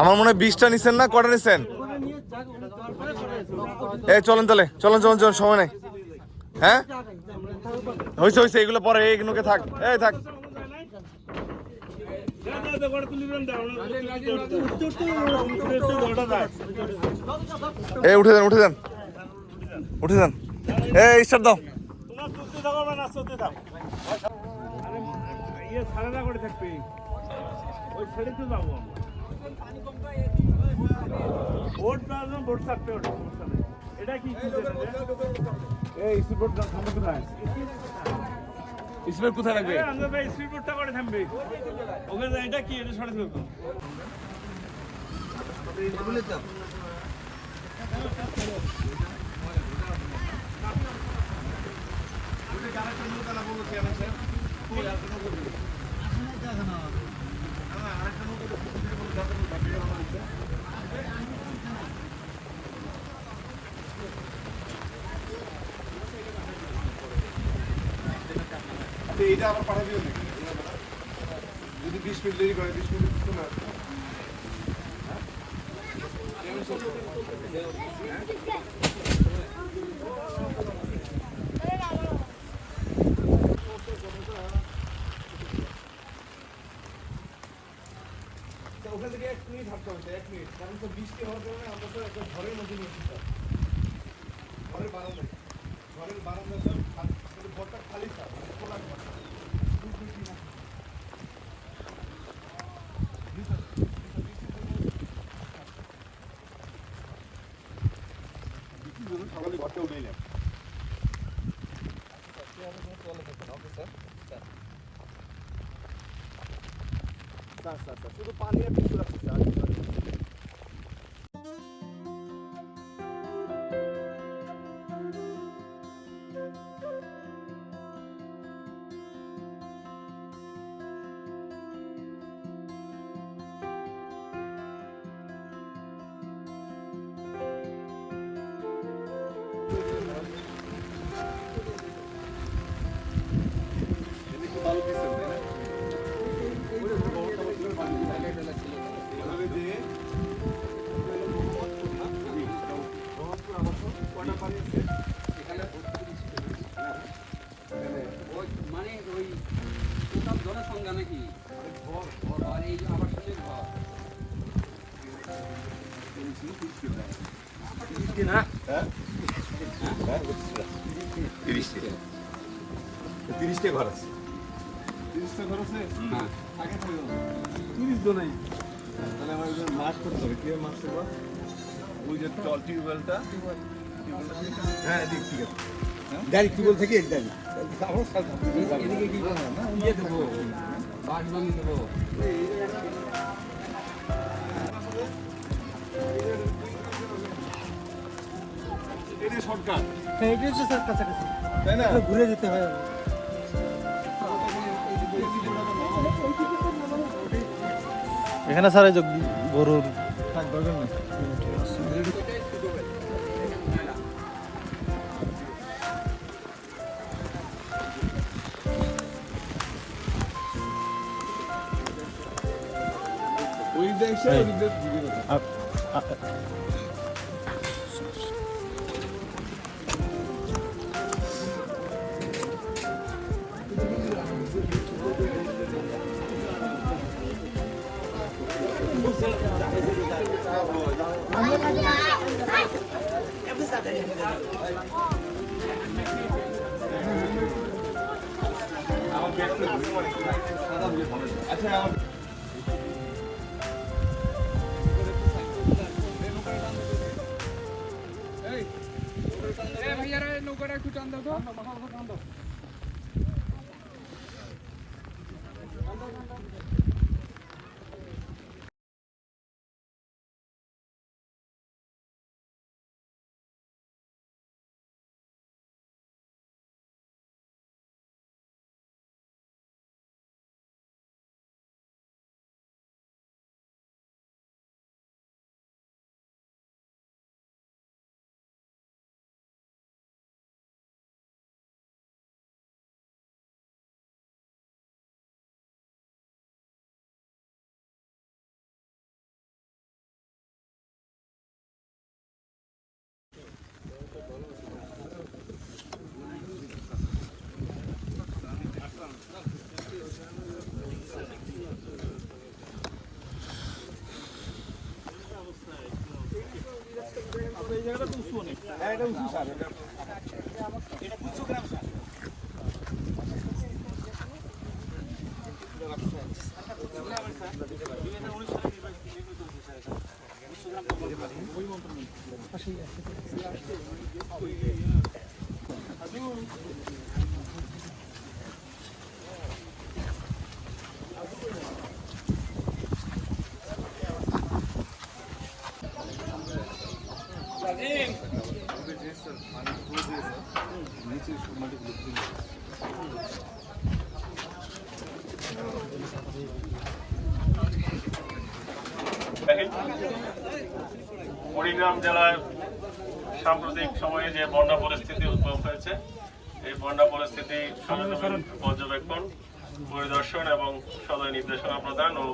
আমার মনে হয় বিশটা নিছেন না? কটা নিছেন? এই চলেন তাহলে। চলেন চলেন চলেন, সময় নেই। হ্যাঁ। হয়েছে হয়েছে এগুলো পরে এইগুলোকে থাক। এই থাক। এই উঠে যান উঠে যান। উঠে যান। এই স্টার্ট দাও। এই স্পিড থামবে কোথায়? আমরা স্পিড বোর্ডটা করে থামবে। ওখানে এটা কি? এটা সরে দেবো এইটা আবার পাঠাবি যদি বিশ মিনিট দেরি করে বিশ মিনিট চলে আসবে ওখান থেকে এক মিনিট হাঁটতে হবে এক মিনিট কারণ তো বৃষ্টি হওয়ার কারণে আমরা তো একটা ঘরের মধ্যে নিয়ে এসেছি ঘরের বারান্দায়। ঘরের বারান্দায় সব খালি- ঘরটা খালি থাক খোলা ঘর। সকালে ঘরটা উঠে নেন স্যার স্যার স্যার শুধু পানি আর টিস্যু রাখছি স্যার। মানে ওই জনসংখ্যা নাকি আর এই আবাসনের ঘর তিরিশটা ঘর আছে। তিরিশ জন নেই তাহলে আমার একজন মাছ করতে হবে কি মাছ করব? ওই যে টল টিউবওয়েলটা। হ্যাঁ ঠিক ঠিক আছে। ডাইরেক্ট টিউবওয়েল থেকে ডাইরেক্ট এদিকে কি? ইয়ে দেবো। বাস বানিয়ে দেবো। এটা শর্টকাট হ্যাঁ, তাই না? ঘুরে যেতে হয়। এখানে স্যার এই যে গরুর ওই দেশে ভাইয়ারা নৌকাটা একটু টান দাও। তো ওই মন্ত্র কুড়িগ্রাম জেলায় সাম্প্রতিক সময়ে যে বন্যা পরিস্থিতি উদ্ভব হয়েছে এই বন্যা পরিস্থিতি পর্যবেক্ষণ পরিদর্শন এবং সদয় নির্দেশনা প্রদান ও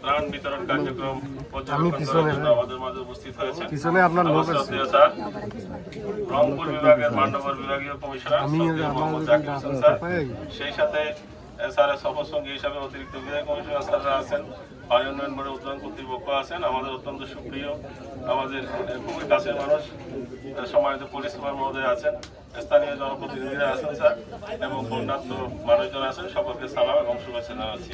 ত্রাণ বিতরণ কার্যক্রম পর্যবেক্ষণ করার জন্য আমাদের মাঝে উপস্থিত হয়েছে পিছনে আপনার লোক স্যার। রংপুর বিভাগের মান্ডবর বিভাগীয় কমিশনার মোহাম্মদ জাকির হোসেন স্যার। সেই সাথে স্যারের সফর সঙ্গী হিসাবে অতিরিক্ত বিধায়ক কমিশনার স্যাররা আছেন। পানি উন্নয়ন বোর্ডের উদ্যোগন কর্তৃপক্ষ আছেন। আমাদের অত্যন্ত সুপ্রিয় আমাদের খুবই কাছের মানুষ সম্মানিত পুলিশ সুপার মহোদয় আছেন স্থানীয় জনপ্রতিনিধিরা আছেন স্যার এবং বন্যার্থ মানুষজন আছেন। সকলকে সালাম এবং শুভেচ্ছা জানাচ্ছি।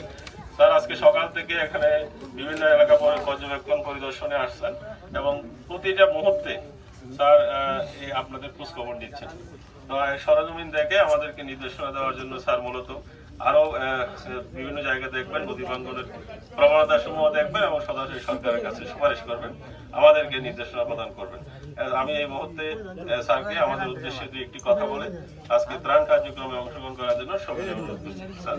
স্যার আজকে সকাল থেকে এখানে বিভিন্ন এলাকা পর্যবেক্ষণ পরিদর্শনে আসছেন এবং প্রতিটা মুহূর্তে স্যার আপনাদের খোঁজ খবর নিচ্ছেন। তো সরজমিন দেখে আমাদেরকে নির্দেশনা দেওয়ার জন্য স্যার মূলত আরও বিভিন্ন জায়গা দেখবেন প্রবণতা সমূহ দেখবেন এবং সরকারের কাছে সুপারিশ করবেন, আমাদেরকে নির্দেশনা প্রদান করবেন। আমি এই মুহূর্তে স্যারকে আমাদের উদ্দেশ্যে দুই একটি কথা বলে আজকে ত্রাণ কার্যক্রমে অংশগ্রহণ করার জন্য সবাই অনুরোধ করছি, স্যার।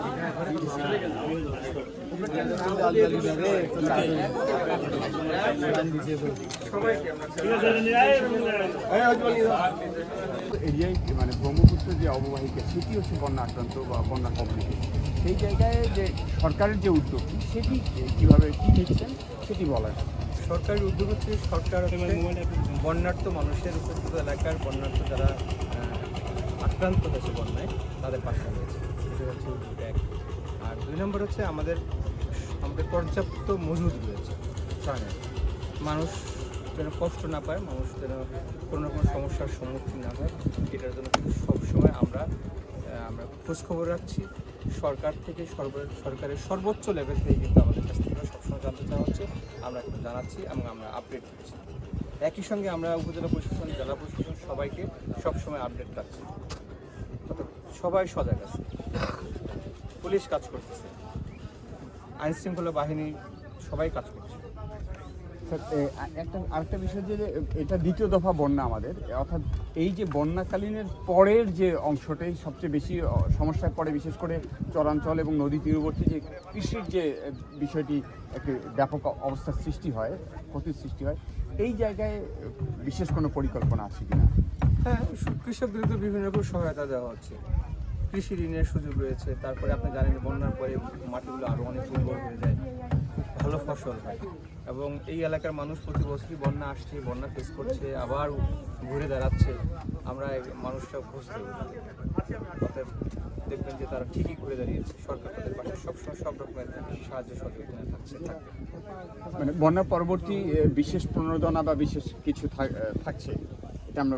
এরিয়ায় মানে ব্রহ্মপুত্র যে অববাহিকা সেটি হচ্ছে বন্যা আক্রান্ত বা বন্যা কবলিত সেই জায়গায় যে সরকারের যে উদ্যোগ সেটি কীভাবে কী নিচ্ছেন সেটি বলার সরকারের উদ্যোগ হচ্ছে সরকার বন্যার্থ মানুষের উপযুক্ত এলাকার বন্যার্থ যারা আক্রান্ত হয়েছে বন্যায়, তাদের পাশে রয়েছে। এটা হচ্ছে এক। আর দুই নম্বর হচ্ছে আমাদের আমাদের পর্যাপ্ত মজুদ রয়েছে ত্রাণের মানুষ যেন কষ্ট না পায়, মানুষ যেন কোনো রকম সমস্যার সম্মুখীন না হয়, এটার জন্য কিন্তু সবসময় আমরা আমরা খোঁজখবর রাখছি। সরকার থেকে সরকারের সর্বোচ্চ লেভেল থেকে কিন্তু আমাদের কাছ থেকে সবসময় জানতে চাওয়া হচ্ছে, আমরা কিন্তু জানাচ্ছি এবং আমরা আপডেট দিচ্ছি একই সঙ্গে আমরা উপজেলা প্রশাসন, জেলা প্রশাসন সবাইকে সবসময় আপডেট রাখছি। সবাই সজাগ আছে। পুলিশ কাজ করতেছে। আইন শৃঙ্খলা বাহিনী সবাই কাজ করছে। একটা আরেকটা বিষয় যে এটা দ্বিতীয় দফা বন্যা আমাদের। অর্থাৎ এই যে বন্যাকালীনের পরের যে অংশটাই সবচেয়ে বেশি সমস্যায় পড়ে বিশেষ করে চরাঞ্চল এবং নদী তীরবর্তী যে কৃষির যে বিষয়টি একটি ব্যাপক অবস্থার সৃষ্টি হয় ক্ষতির সৃষ্টি হয় এই জায়গায় বিশেষ কোনো পরিকল্পনা আছে কিনা? হ্যাঁ সু- কৃষকদেরকে বিভিন্ন রকম সহায়তা দেওয়া হচ্ছে। কৃষি ঋণের সুযোগ রয়েছে। তারপরে আপনি জানেন বন্যার পরে মাটিগুলো আরও অনেক উর্বর হয়ে যায়। ভালো ফসল হয়। এবং এই এলাকার মানুষ প্রতি বছরই বন্যা আসছে, বন্যা ফেস করছে, আবার ঘুরে দাঁড়াচ্ছে। আমরা মানুষটা বুঝতে অতএব দেখবেন যে তারা ঠিকই ঘুরে দাঁড়িয়েছে। সরকার তাদের পাশে সবসময় সব রকমের সাহায্য সহযোগিতা থাকছে মানে বন্যা পরবর্তী বিশেষ প্রণোদনা বা বিশেষ কিছু থাক- থাকছে? এটা আমরা